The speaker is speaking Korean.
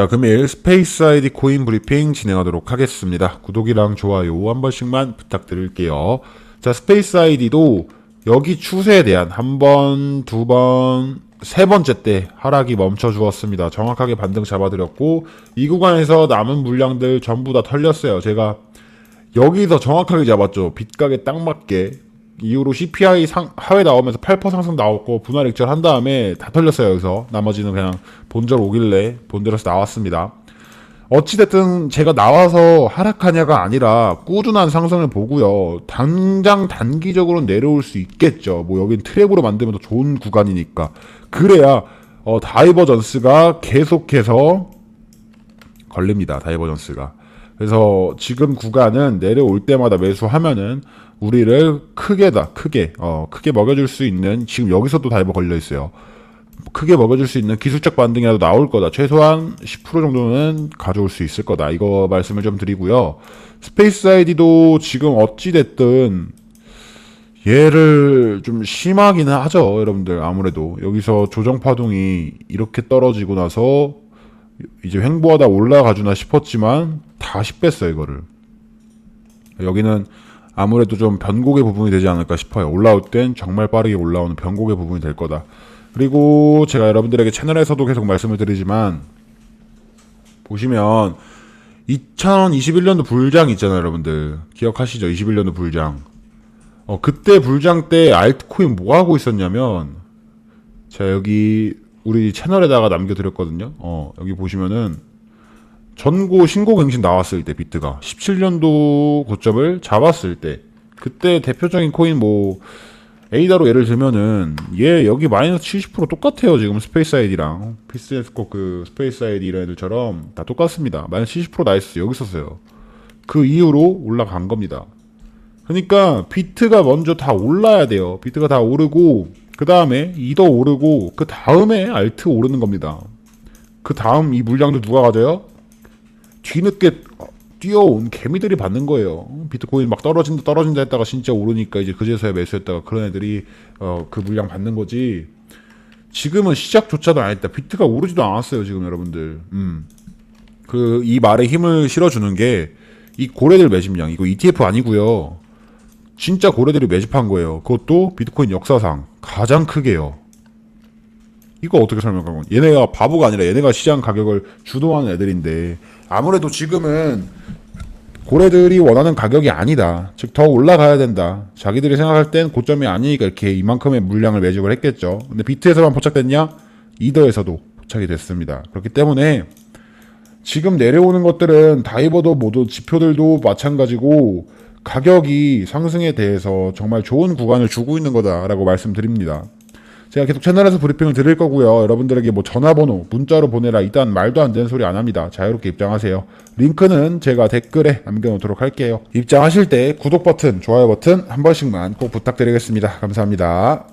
자, 금일 스페이스 아이디 코인 브리핑 진행하도록 하겠습니다. 구독이랑 좋아요 한 번씩만 부탁드릴게요. 자, 스페이스 아이디도 여기 추세에 대한 한 번, 두 번, 세 번째 때 하락이 멈춰 주었습니다. 정확하게 반등 잡아드렸고, 이 구간에서 남은 물량들 전부 다 털렸어요. 제가 여기서 정확하게 잡았죠. 빗가게 딱 맞게. 이후로 CPI 상, 하회 나오면서 8% 상승 나왔고, 분할 액절 한 다음에 다 털렸어요. 여기서. 나머지는 그냥 본절 오길래 본절에서 나왔습니다. 어찌됐든 제가 나와서 하락하냐가 아니라 꾸준한 상승을 보고요. 당장 단기적으로 내려올 수 있겠죠. 뭐 여긴 트랩으로 만들면 더 좋은 구간이니까. 그래야 어, 다이버전스가 계속해서 걸립니다. 다이버전스가. 그래서 지금 구간은 내려올 때마다 매수하면은 우리를 크게다 크게 어 크게 먹여줄 수 있는 지금 여기서도 다이버 걸려 있어요. 크게 먹여줄 수 있는 기술적 반등이라도 나올 거다. 최소한 10% 정도는 가져올 수 있을 거다. 이거 말씀을 좀 드리고요. 스페이스 아이디도 지금 어찌됐든 얘를 좀 심하기는 하죠. 여러분들 아무래도 여기서 조정 파동이 이렇게 떨어지고 나서 이제 횡보하다 올라가주나 싶었지만 다시 뺐어요 이거를. 여기는 아무래도 좀 변곡의 부분이 되지 않을까 싶어요. 올라올 땐 정말 빠르게 올라오는 변곡의 부분이 될 거다. 그리고 제가 여러분들에게 채널에서도 계속 말씀을 드리지만 보시면 2021년도 불장 있잖아요, 여러분들. 기억하시죠? 21년도 불장. 어, 그때 불장 때 알트코인 뭐 하고 있었냐면 제가 여기 우리 채널에다가 남겨드렸거든요. 어, 여기 보시면은 전고 신고 갱신 나왔을 때 비트가 17년도 고점을 잡았을 때 그때 대표적인 코인 뭐 에이다로 예를 들면은 얘 여기 마이너스 70% 똑같아요 지금 스페이스 아이디랑. 피스에스코 그 스페이스 아이디 이런 애들처럼 다 똑같습니다. 마이너스 70% 나이스 여기 있었어요. 그 이후로 올라간 겁니다. 그러니까 비트가 먼저 다 올라야 돼요. 비트가 다 오르고 그 다음에 이더 오르고 그 다음에 알트 오르는 겁니다. 그 다음 이 물량도 누가 가져요? 뒤늦게 뛰어온 개미들이 받는 거예요. 비트코인 막 떨어진다 떨어진다 했다가 진짜 오르니까 이제 그제서야 매수했다가 그런 애들이 어, 그 물량 받는 거지. 지금은 시작조차도 안 했다. 비트가 오르지도 않았어요, 지금 여러분들. 음. 그 이 말에 힘을 실어주는 게 이 고래들 매집량 이거 ETF 아니고요. 진짜 고래들이 매집한 거예요. 그것도 비트코인 역사상 가장 크게요. 이거 어떻게 설명할 건? 얘네가 바보가 아니라 얘네가 시장 가격을 주도하는 애들인데 아무래도 지금은 고래들이 원하는 가격이 아니다. 즉 더 올라가야 된다. 자기들이 생각할 땐 고점이 아니니까 이렇게 이만큼의 물량을 매집을 했겠죠. 근데 비트에서만 포착됐냐? 이더에서도 포착이 됐습니다. 그렇기 때문에 지금 내려오는 것들은 다이버도 모두 지표들도 마찬가지고 가격이 상승에 대해서 정말 좋은 구간을 주고 있는 거다라고 말씀드립니다. 제가 계속 채널에서 브리핑을 드릴 거고요. 여러분들에게 뭐 전화번호, 문자로 보내라 이딴 말도 안 되는 소리 안 합니다. 자유롭게 입장하세요. 링크는 제가 댓글에 남겨놓도록 할게요. 입장하실 때 구독 버튼, 좋아요 버튼 한 번씩만 꼭 부탁드리겠습니다. 감사합니다.